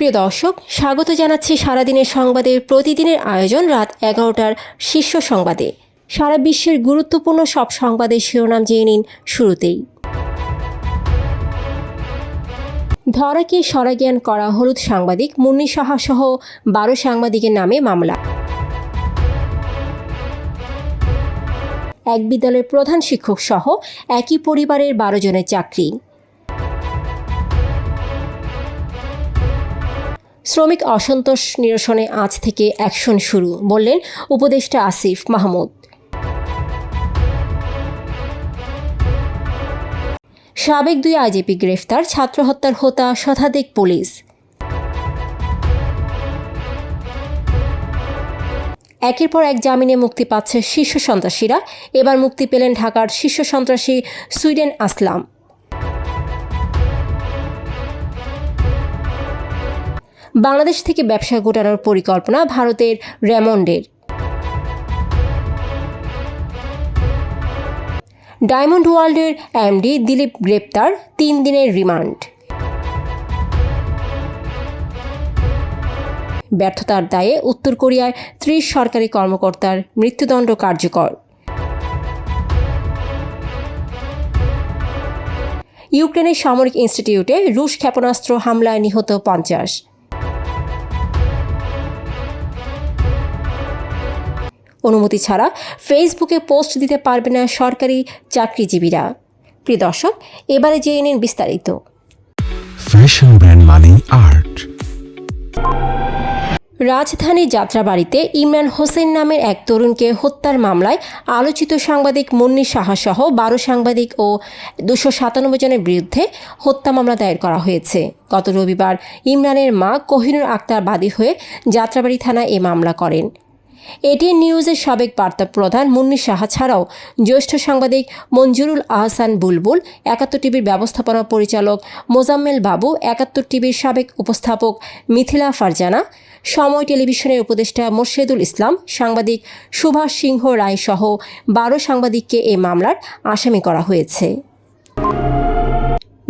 প্রিয় দর্শক, স্বাগত জানাচ্ছি সারাদিনের সংবাদের প্রতিদিনের আয়োজন রাত এগারোটার শীর্ষ সংবাদে। সারা বিশ্বের গুরুত্বপূর্ণ সব সংবাদের শিরোনাম জেনে নিন শুরুতেই। ধরাকে সরাজ্ঞান করা হলুদ সাংবাদিক মুন্নি সাহা সহ বারো সাংবাদিকের নামে মামলা। এক বিদ্যালয়ের প্রধান শিক্ষক সহ একই পরিবারের বারো জনের চাকরি। শ্রমিক অসন্তোষ নিরসনে আজ থেকে অ্যাকশন শুরু, বললেন উপদেষ্টা আসিফ মাহমুদ। সাবেক দুই আইজিপি গ্রেফতার, ছাত্র হত্যার হোতা শতাধিক পুলিশ। একের পর এক জামিনে মুক্তি পাচ্ছে শীর্ষ সন্ত্রাসীরা, এবার মুক্তি পেলেন ঢাকার শীর্ষ সন্ত্রাসী সুইডেন আসলাম। বাংলাদেশ থেকে ব্যবসা গোটানোর পরিকল্পনা ভারতের রেমন্ডের। ডায়মন্ড ওয়ার্ল্ডের এমডি দিলীপ গ্রেপ্তার, তিন দিনের রিমান্ড। ব্যর্থতার দায়ে উত্তর কোরিয়ায় ত্রিশ সরকারি কর্মকর্তার মৃত্যুদণ্ড কার্যকর। ইউক্রেনের সামরিক ইনস্টিটিউটে রুশ ক্ষেপণাস্ত্র হামলায় নিহত পঞ্চাশ। অনুমতি ছাড়া ফেসবুকে পোস্ট দিতে পারবে না সরকারি চাকরিজীবীরা। প্রিয় দর্শক এবারে জেনে নিন বিস্তারিত। ফ্যাশন ব্র্যান্ড মানে আর্ট রাজধানী যাত্রাবাড়িতে ইমরান হোসেন নামের এক তরুণকে হত্যার মামলায় আলোচিত সাংবাদিক মুন্নি সাহা সহ বারো সাংবাদিক ও দুশো সাতানব্বই জনের বিরুদ্ধে হত্যা মামলা দায়ের করা হয়েছে। গত রবিবার ইমরানের মা কোহিনুর আক্তার বাদী হয়ে যাত্রাবাড়ি থানায় এ মামলা করেন। এটিএন নিউজের সাবেক বার্তা প্রধান মুন্নি সাহা ছাড়াও জ্যেষ্ঠ সাংবাদিক মঞ্জুরুল আহসান বুলবুল, একাত্তর টিভির ব্যবস্থাপনা পরিচালক মোজাম্মেল বাবু, একাত্তর টিভির সাবেক উপস্থাপক মিথিলা ফারজানা, সময় টেলিভিশনের উপদেষ্টা মোর্শেদুল ইসলাম, সাংবাদিক সুভাষ সিংহ রায় সহ বারো সাংবাদিককে এই মামলার আসামি করা হয়েছে।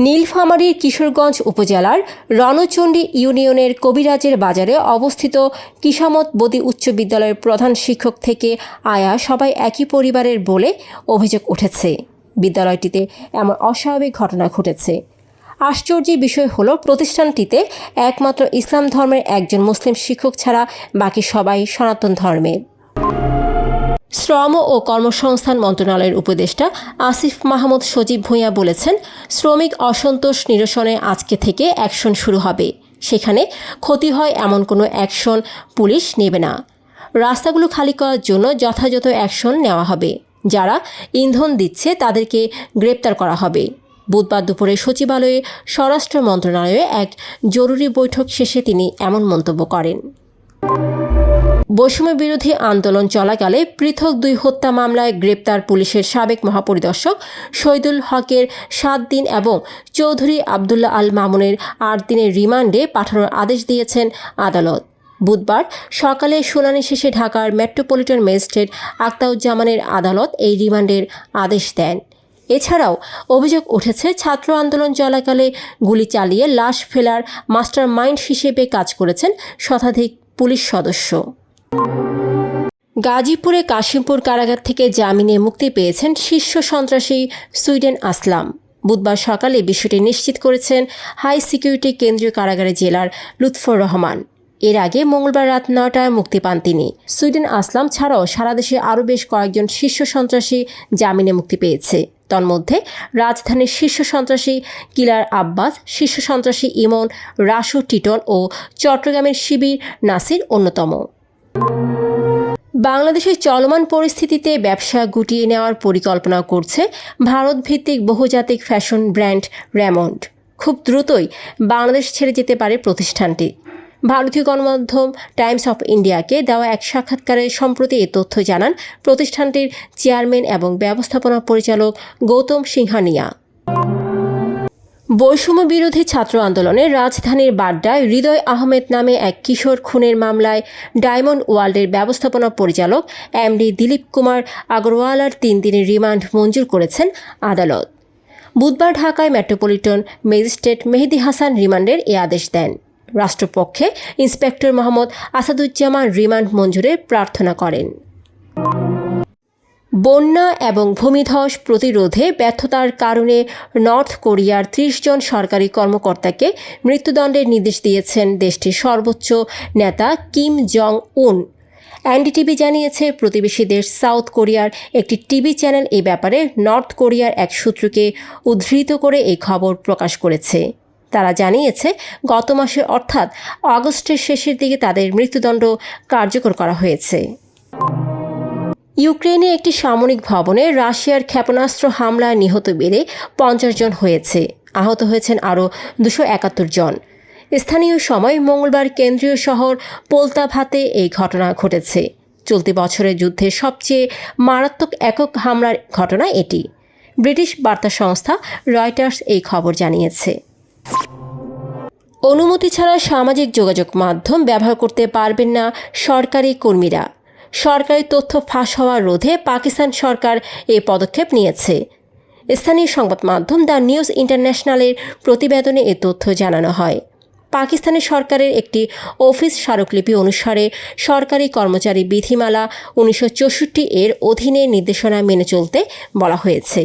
নীলফামারীর কিশোরগঞ্জ উপজেলার রণচণ্ডী ইউনিয়নের কবিরাজের বাজারে অবস্থিত কিসামত বদি উচ্চ বিদ্যালয়ের প্রধান শিক্ষক থেকে আয়া সবাই একই পরিবারের বলে অভিযোগ উঠেছে। বিদ্যালয়টিতে এমন অস্বাভাবিক ঘটনা ঘটেছে। আশ্চর্যের বিষয় হলো, প্রতিষ্ঠানটিতে একমাত্র ইসলাম ধর্মের একজন মুসলিম শিক্ষক ছাড়া বাকি সবাই সনাতন ধর্মের। শ্রম ও কর্মসংস্থান মন্ত্রণালয়ের উপদেষ্টা আসিফ মাহমুদ সজীব ভূঁইয়া বলেছেন, শ্রমিক অসন্তোষ নিরসনে আজকে থেকে অ্যাকশন শুরু হবে। সেখানে ক্ষতি হয় এমন কোনো অ্যাকশন পুলিশ নেবে না। রাস্তাগুলো খালি করার জন্য যথাযথ অ্যাকশন নেওয়া হবে। যারা ইন্ধন দিচ্ছে তাদেরকে গ্রেপ্তার করা হবে। বুধবার দুপুরে সচিবালয়ে স্বরাষ্ট্র মন্ত্রণালয়ে এক জরুরি বৈঠক শেষে তিনি এমন মন্তব্য করেন। বৈষম্য বিরোধী আন্দোলন চলাকালে পৃথক দুই হত্যা মামলায় গ্রেপ্তার পুলিশের সাবেক মহাপরিদর্শক শহীদুল হকের সাত দিন এবং চৌধুরী আবদুল্লাহ আল মামুনের আট দিনের রিমান্ডে পাঠানোর আদেশ দিয়েছেন আদালত। বুধবার সকালে শুনানি শেষে ঢাকার মেট্রোপলিটন ম্যাজিস্ট্রেট আক্তাউজ্জামানের আদালত এই রিমান্ডের আদেশ দেন। এছাড়াও অভিযোগ উঠেছে, ছাত্র আন্দোলন চলাকালে গুলি চালিয়ে লাশ ফেলার মাস্টার মাইন্ড হিসেবে কাজ করেছেন শতাধিক পুলিশ সদস্য। গাজীপুরে কাশিমপুর কারাগার থেকে জামিনে মুক্তি পেয়েছেন শীর্ষ সন্ত্রাসী সুইডেন আসলাম। বুধবার সকালে বিষয়টি নিশ্চিত করেছেন হাই সিকিউরিটি কেন্দ্রীয় কারাগারের জেলার লুৎফর রহমান। এর আগে মঙ্গলবার রাত নটায় মুক্তি পান তিনি। সুইডেন আসলাম ছাড়াও সারা দেশে আরও বেশ কয়েকজন শীর্ষ সন্ত্রাসী জামিনে মুক্তি পেয়েছে। তন্মধ্যে রাজধানীর শীর্ষ সন্ত্রাসী কিলার আব্বাস, শীর্ষ সন্ত্রাসী ইমন রাসু টিটন ও চট্টগ্রামের শিবির নাসির অন্যতম। বাংলাদেশের চলমান পরিস্থিতিতে ব্যবসা গুটিয়ে নেওয়ার পরিকল্পনা করছে ভারত ভিত্তিক বহুজাতিক ফ্যাশন ব্র্যান্ড র্যামন্ড। খুব দ্রুতই বাংলাদেশ ছেড়ে যেতে পারে প্রতিষ্ঠানটি। ভারতীয় গণমাধ্যম টাইমস অফ ইন্ডিয়াকে দেওয়া এক সাক্ষাৎকারে সম্প্রতি এ তথ্য জানান প্রতিষ্ঠানটির চেয়ারম্যান এবং ব্যবস্থাপনা পরিচালক গৌতম সিংহানিয়া। বৈষম্য বিরোধী ছাত্র আন্দোলনে রাজধানীর বাড্ডায় হৃদয় আহমেদ নামে এক কিশোর খুনের মামলায় ডায়মন্ড ওয়ার্ল্ডের ব্যবস্থাপনা পরিচালক এমডি দিলীপ কুমার আগরওয়ালার তিন দিনের রিমান্ড মঞ্জুর করেছেন আদালত। বুধবার ঢাকায় মেট্রোপলিটন ম্যাজিস্ট্রেট মেহেদি হাসান রিমান্ডের এ আদেশ দেন। রাষ্ট্রপক্ষে ইন্সপেক্টর মোহাম্মদ আসাদুজ্জামান রিমান্ড মঞ্জুরের প্রার্থনা করেন। বন্যা এবং ভূমিধস প্রতিরোধে ব্যর্থতার কারণে নর্থ কোরিয়ার ত্রিশ জন সরকারি কর্মকর্তাকে মৃত্যুদণ্ডের নির্দেশ দিয়েছেন দেশটির সর্বোচ্চ নেতা কিম জং উন এনডিটিভি জানিয়েছে প্রতিবেশী দেশ সাউথ কোরিয়ার একটি টিভি চ্যানেল এই ব্যাপারে নর্থ কোরিয়ার এক সূত্রকে উদ্ধৃত করে এই খবর প্রকাশ করেছে। তারা জানিয়েছে, গত মাসে অর্থাৎ আগস্টের শেষের দিকে তাদের মৃত্যুদণ্ড কার্যকর করা হয়েছে। ইউক্রেনে একটি সামরিক ভবনে রাশিয়ার ক্ষেপণাস্ত্র হামলায় নিহত বেড়ে পঞ্চাশ জন হয়েছে। আহত হয়েছেন আরও দুশো একাত্তর জন। স্থানীয় সময় মঙ্গলবার কেন্দ্রীয় শহর পোলতাভাতে এই ঘটনা ঘটেছে। চলতি বছরের যুদ্ধের সবচেয়ে মারাত্মক একক হামলার ঘটনা এটি। ব্রিটিশ বার্তা সংস্থা রয়টার্স এই খবর জানিয়েছে। অনুমতি ছাড়া সামাজিক যোগাযোগ মাধ্যম ব্যবহার করতে পারবেন না সরকারি কর্মীরা। সরকারি তথ্য ফাঁস হওয়া রোধে পাকিস্তান সরকার এই পদক্ষেপ নিয়েছে। স্থানীয় সংবাদ মাধ্যম দ্য নিউজ ইন্টারন্যাশনালের প্রতিবেদনে এ তথ্য জানানো হয়। পাকিস্তানের সরকারের একটি অফিস স্মারকলিপি অনুসারে সরকারি কর্মচারী বিধিমালা উনিশশো চৌষট্টি এর অধীনে নির্দেশনা মেনে চলতে বলা হয়েছে।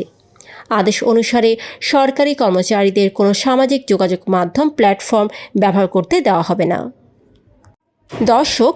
আদেশ অনুসারে সরকারি কর্মচারীদের কোনো সামাজিক যোগাযোগ মাধ্যম প্ল্যাটফর্ম ব্যবহার করতে দেওয়া হবে না। দর্শক